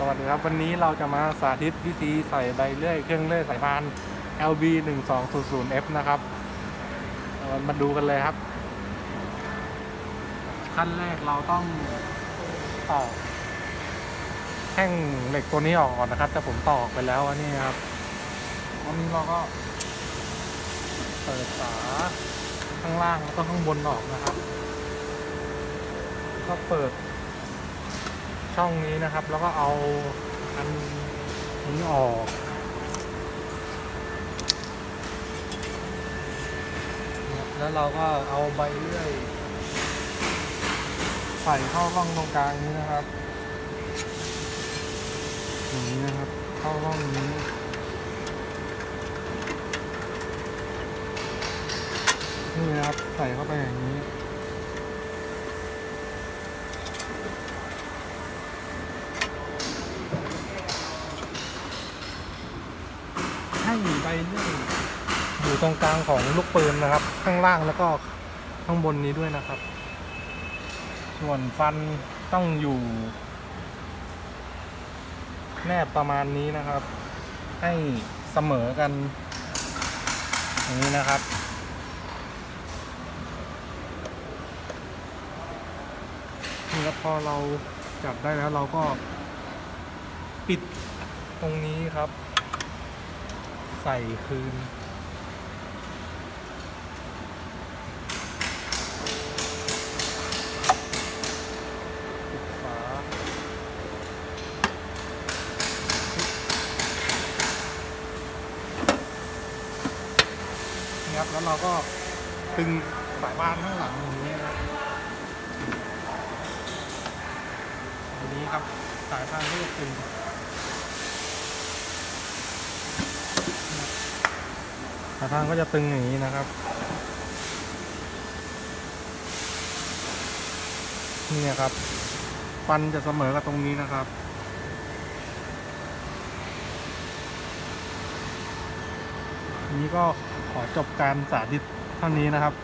สวัสดีครับ วันนี้เราจะมาสาธิตวิธีใส่ใบเลื่อยเครื่องเลื่อยสายพาน LB 1 2 0 0 F นะครับมาดูกันเลยครับ ขั้นแรกเราต้องตอกแท่งเหล็กตัวนี้ออกก่อนนะครับ แต่ผมตอกไปแล้วนนี้ครับวันนี้เราก็เปิดฝาข้างล่างแล้วก็ข้างบนออกนะครับ ก็เปิด ช่องนี้นะครับ แล้วก็เอาอันนี้ออก แล้วเราก็เอาใบเลื่อยใส่เข้าร่องตรงกลางนี้นะครับอย่างนี้นะครับ เข้าร่องนี้นี่นะครับใส่เข้าไปอย่างนี้ ให้ใบเลื่อยอยู่ตรงกลางของลูกปืนนะครับ ข้างล่างแล้วก็ข้างบนนี้ด้วยนะครับ ส่วนฟันต้องอยู่ แนบประมาณนี้นะครับ ให้เสมอกัน อย่างนี้นะครับนี่แล้วพอเราจับได้แล้วเราก็ปิดตรงนี้ครับ ส่คืน ปิดฝานี่ครับแล้วเราก็ตึงสายพานข้างหลังอย่างนี้นะครับอันนี้ครับสายพานก็จะตึง ขาทางก็จะตึงอย่างนี้นะครับนี่นะครับ ฟันจะเสมอกับตรงนี้นะครับ นี้ก็ขอจบการสาธิตเท่านี้นะครับ